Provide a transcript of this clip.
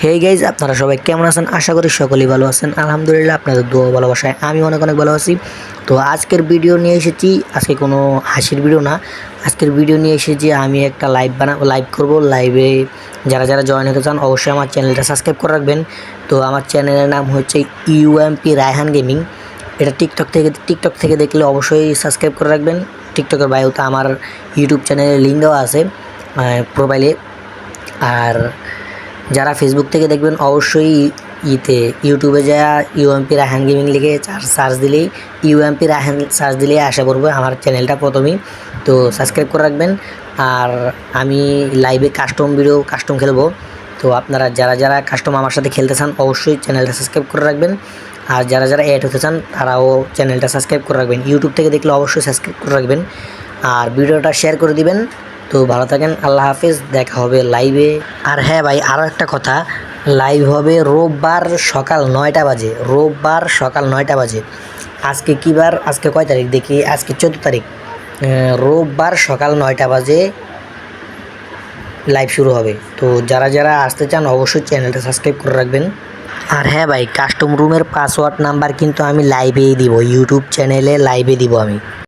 Hey guys আপনারা সবাই কেমন আছেন? আশা করি সকলেই ভালো আছেন। আলহামদুলিল্লাহ, আপনাদের দোয়া ভালোবাসায় আমি অনেক অনেক ভালো আছি। তো আজকের ভিডিও নিয়ে এসেছি, আজকে কোনো হাসির ভিডিও না। আজকের ভিডিও নিয়ে এসেছি, আমি একটা লাইভ বানা লাইভ করব। লাইভে যারা যারা জয়েন হতে চান, অবশ্যই আমার চ্যানেলটা সাবস্ক্রাইব করে রাখবেন। তো আমার চ্যানেলের নাম হচ্ছে ইউএমপি রায়হান গেমিং এটা টিকটক থেকে টিকটক থেকে দেখলে অবশ্যই সাবস্ক্রাইব করে রাখবেন। টিকটকের বায়োতে আমার ইউটিউব চ্যানেলের লিঙ্ক দেওয়া আছে প্রোফাইলে আর যারা ফেসবুক থেকে দেখবেন, অবশ্যই ইতে ইউটিউবে যা ইউএমপি রাহান গেমিং লিখে সার্চ দিলেই ইউএমপি রাহান সার্চ দিলেই আসা পড়বে আমার চ্যানেলটা প্রথমেই। তো সাবস্ক্রাইব করে রাখবেন। আর আমি লাইভে কাস্টম ভিডিও কাস্টম খেলব। তো আপনারা যারা যারা কাস্টম আমার সাথে খেলতে চান, অবশ্যই চ্যানেলটা সাবস্ক্রাইব করে রাখবেন। আর যারা যারা অ্যাড হতে চান, তারাও চ্যানেলটা সাবস্ক্রাইব করে রাখবেন। ইউটিউব থেকে দেখলে অবশ্যই সাবস্ক্রাইব করে রাখবেন। আর ভিডিওটা শেয়ার করে দিবেন। তো ভালো থাকেন, আল্লাহ হাফেজ, দেখা হবে লাইভে আর হ্যাঁ ভাই আরও একটা কথা লাইভ হবে রোববার সকাল নয়টা বাজে, রোববার সকাল নয়টা বাজে। আজকে কী বার? আজকে কয় তারিখ দেখি? আজকে চোদ্দ তারিখ। রোববার সকাল নয়টা বাজে লাইভ শুরু হবে। তো যারা যারা আসতে চান, অবশ্যই চ্যানেলটা সাবস্ক্রাইব করে রাখবেন। আর হ্যাঁ ভাই কাস্টম রুমের পাসওয়ার্ড নাম্বার কিন্তু আমি লাইভেই দিব ইউটিউব চ্যানেলে লাইভে দিব আমি।